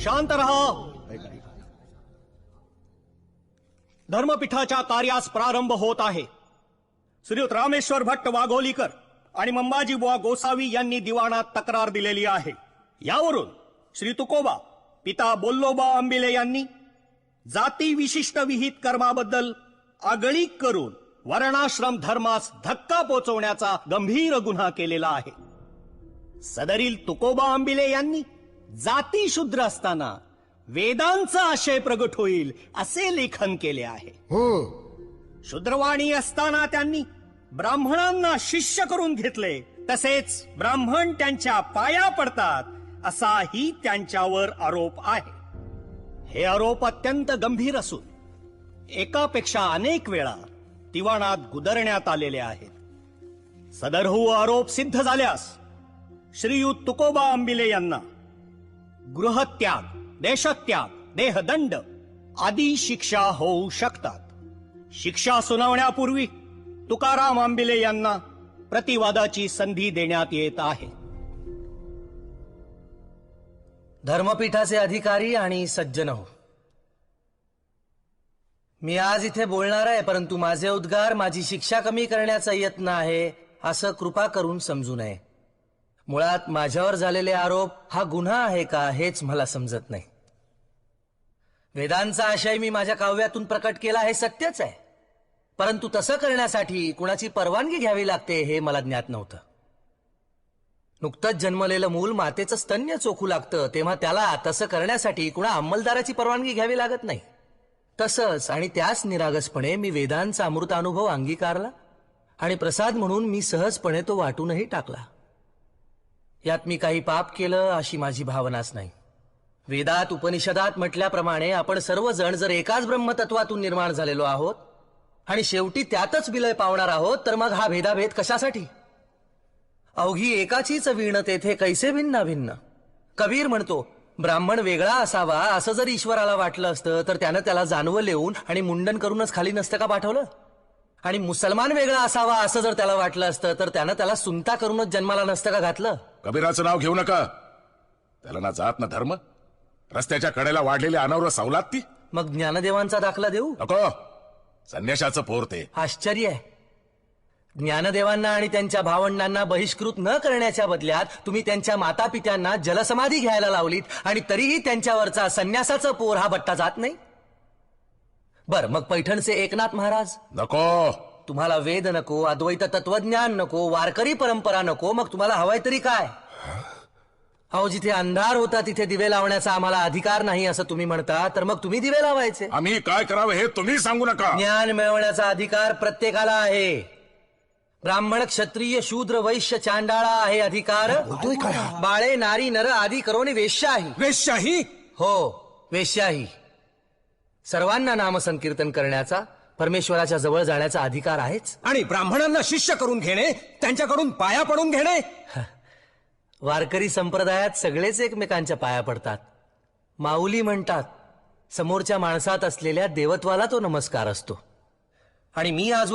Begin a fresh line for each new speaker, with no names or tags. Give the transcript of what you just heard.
शांत रहा। धर्मपीठाच्या कार्यास प्रारंभ होत आहे. श्रीयुत रामेश्वर भट्ट वाघोलीकर आणि मंबाजी बुवा गोसावी यांनी दिवाणात तक्रार दिलेली आहे. यावरून श्री तुकोबा पिता बोल्लोबा आंबिले यांनी जाती विशिष्ट विहित कर्माबद्दल आगळीक करून वर्णाश्रम धर्मास धक्का पोचवण्याचा गंभीर गुन्हा केलेला आहे. सदरील तुकोबा आंबिले यांनी जाती शूद्र असताना वेदांचा आशय प्रगट होईल असे लेखन केले आहे.
हो.
शूद्रवाणी असताना त्यांनी ब्राह्मणांना शिष्य करून घेतले. तसेच ब्राह्मण त्यांच्या पाया पडतात असाही त्यांच्यावर आरोप आहे. हे आरोप अत्यंत गंभीर असून एकापेक्षा अनेक वेळा दिवाणात गुदरण्यात आलेले आहेत. सदरहू आरोप सिद्ध झाल्यास श्रीयुत तुकोबा आंबिले यांना. गृहत्याग देशत्याग देहदंड आदी शिक्षा होऊ शकतात. शिक्षा सुनावण्यापूर्वी तुकाराम आंबिले यांना प्रतिवादाची संधी देण्यात येत आहे.
धर्मपीठाचे अधिकारी आणि सज्जन हो. मी आज इथे बोलणार आहे परंतु माझे उद्गार माझी शिक्षा कमी करण्याचा यत्न आहे असं कृपा करून समजू नये. मुळात माझ्यावर झालेले आरोप हा गुन्हा आहे का हेच मला समजत नाही. वेदांचा आशय मी माझ्या काव्यातून प्रकट केला हे सत्यच आहे. परंतु तसं करण्यासाठी कुणाची परवानगी घ्यावी लागते हे मला ज्ञात नव्हतं. नुकतंच जन्मलेलं मूल मातेचं स्तन्य चोखू लागतं तेव्हा त्याला तसं करण्यासाठी कुणा अंमलदाराची परवानगी घ्यावी लागत नाही. तसंच आणि त्याच निरागसपणे मी वेदांचा अमृतानुभव अंगीकारला आणि प्रसाद म्हणून मी सहजपणे तो वाटूनही टाकला. यात मी काही पाप केलं अशी माझी भावनाच नाही. वेदात उपनिषदात म्हटल्याप्रमाणे आपण सर्वजण जर एकाच ब्रह्मतत्वातून निर्माण झालेलो आहोत आणि शेवटी त्यातच विलय पावणार आहोत तर मग हा भेदाभेद कशासाठी? अवघी एकाचीच वीण तेथे कैसे भिन्न भिन्न कबीर म्हणतो ब्राह्मण वेगळा असावा असं जर ईश्वराला वाटलं असतं तर त्यानं त्याला जानवं लिहून आणि मुंडन करूनच खाली नसतं का पाठवलं? आणि मुसलमान वेगळा असावा असं जर त्याला वाटलं असतं तर त्यानं त्याला सुनता करूनच जन्माला नसतं का घातलं?
कबीराचं नाव घेऊ नका. त्याला ना जात ना धर्म. रस्त्याच्या कडेला वाढलेली अनावर सवलात. ती
मग ज्ञानदेवांचा दाखला देऊ?
नको. संन्याशाचं पोर ते.
आश्चर्य आहे. ज्ञानदेवांना आणि त्यांच्या भावंडांना बहिष्कृत न करण्याच्या बदल्यात तुम्ही त्यांच्या माता पित्यांना जलसमाधी घ्यायला लावलीत आणि तरीही त्यांच्यावरचा संन्यासाचं पोर हा बट्टा जात नाही? बर मग पैठणचे एकनाथ महाराज?
नको.
तुम्हाला वेद नको अद्वैत तत्वज्ञान नको वारकरी परंपरा नको मग तुम्हाला हवाय तरी काय? अहो जिथे अंधार होता तिथे दिवे लावण्याचा आम्हाला अधिकार नाही असं तुम्ही म्हणता तर मग तुम्ही दिवे लावायचे.
आम्ही काय करावं हे तुम्ही सांगू नका.
ज्ञान मिळवण्याचा अधिकार प्रत्येकाला आहे. ब्राह्मण क्षत्रिय शूद्र वैश्य चांडाळा आहे अधिकार. बाळे नारी नर आदी करोनी वेश्याही.
वेश्याही?
हो वेश्याही. सर्वांना नामसंकीर्तन करण्याचा परमेश्वराच्या जवळ जाण्याचा अधिकार आहेच?
आणि ब्राह्मणांना शिष्य करून घेणे त्यांच्याकडून पाया पडून घेणे.
वारकरी संप्रदायात सगळेच एकमेकांच्या पाया पडतात. माऊली म्हणतात समोरच्या माणसात असलेल्या देवत्वाला तो नमस्कार असतो. आणि मी आजवर